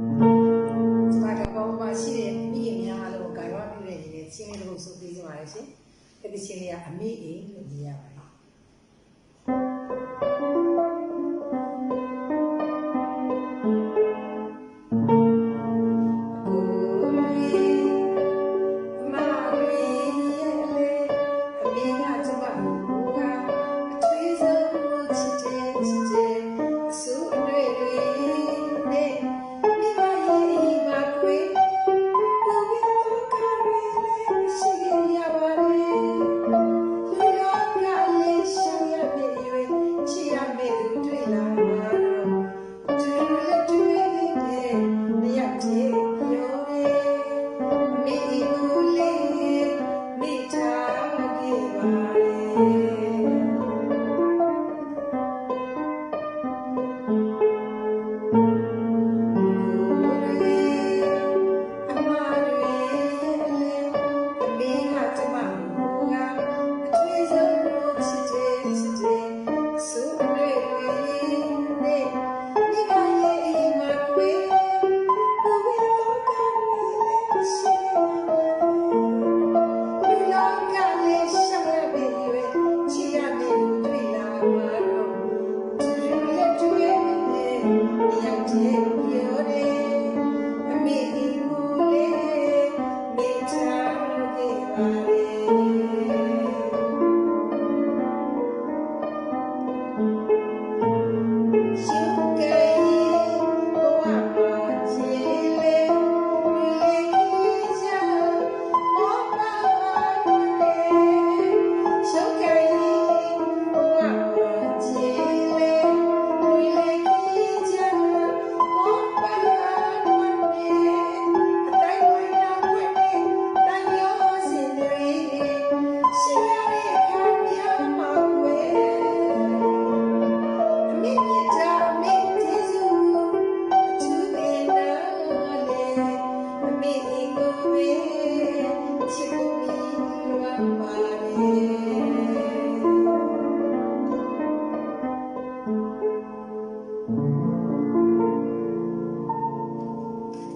။ဒါကဘောမှာရှိတဲ့မိခင်များအားလုံးကိုကာရောပြုတဲ့ညီနဲ့ချင်းလေးတို့ဆုပေးကြပါရစေ။တပည့်ချင်းလေးကအမေအိမ်လို့ညီရပါတယ်။ Bye. す。Thank you.